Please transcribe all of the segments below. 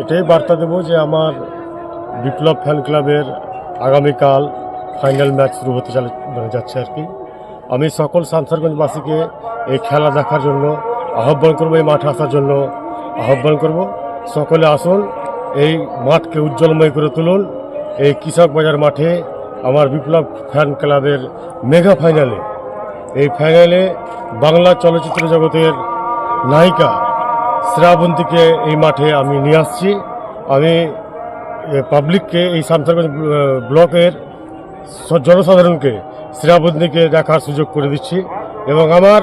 এটাই বার্তা দেবো যে আমার বিপ্লব ফ্যান ক্লাবের আগামীকাল ফাইনাল ম্যাচ শুরু হতে চলে মানে যাচ্ছে আর কি। আমি সকল সামসারগঞ্জবাসীকে এই খেলা দেখার জন্য আহ্বান করব, এই মাঠে আসার জন্য আহ্বান করব। সকলে আসুন, এই মাঠকে উজ্জ্বলময় করে তুলুন। এই কৃষক বাজার মাঠে আমার বিপ্লব ফ্যান ক্লাবের মেগা ফাইনালে। এই ফাইনালে বাংলা চলচ্চিত্র জগতের নায়িকা শ্রাবন্তীকে এই মাঠে আমি নিয়ে আসছি। আমি পাবলিককে এই সামসারগঞ্জ ব্লকের জনসাধারণকে শ্রাবন্তীকে দেখার সুযোগ করে দিচ্ছি এবং আমার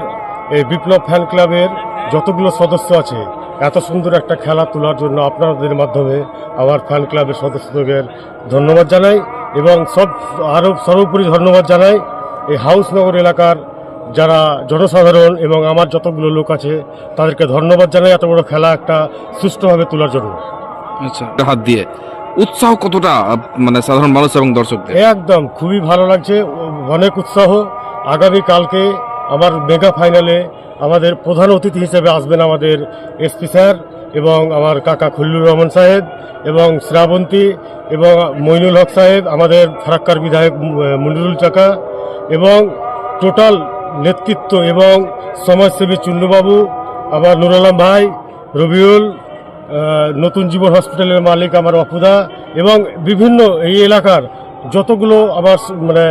এই বিপ্লব ফ্যান ক্লাবের যতগুলো সদস্য আছে, এত সুন্দর একটা খেলা তোলার জন্য আপনাদের মাধ্যমে আমার ফ্যান ক্লাবের সদস্যদের ধন্যবাদ জানাই এবং সব আরও সর্বোপরি ধন্যবাদ জানাই এই হাউসনগর এলাকার যারা জনসাধারণ এবং আমার যতগুলো লোক আছে তাদেরকে ধন্যবাদ জানাই। এত বড় খেলা একটা সুষ্ঠুভাবে তোলার জন্য। আচ্ছা হাত দিয়ে। উৎসাহ কতটা মানে সাধারণ মানুষ এবং দর্শকদের? একদম খুবই ভালো লাগছে। অনেক উৎসাহ। আগামী কালকে আমার মেগা ফাইনালে আমাদের প্রধান অতিথি হিসেবে আসবেন আমাদের এসপি স্যার এবং আমার কাকা খুল্লুর রহমান সাহেব এবং শ্রাবন্তী এবং মইনুল হক সাহেব আমাদের ফারাক্কার বিধায়ক মনিরুল চাকা এবং টোটাল নেতৃত্ব এবং সমাজসেবী চুন্নুবাবু আবার নুর আলম ভাই রবিউল নতুন জীবন হসপিটালের মালিক আমার অপুদা এবং বিভিন্ন এই এলাকার যতগুলো আবার মানে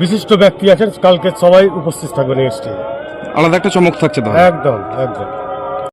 বিশিষ্ট ব্যক্তি আছেন কালকে সবাই উপস্থিত থাকবেন এসটি আলাদা একটা চমক থাকছে একদম একদম।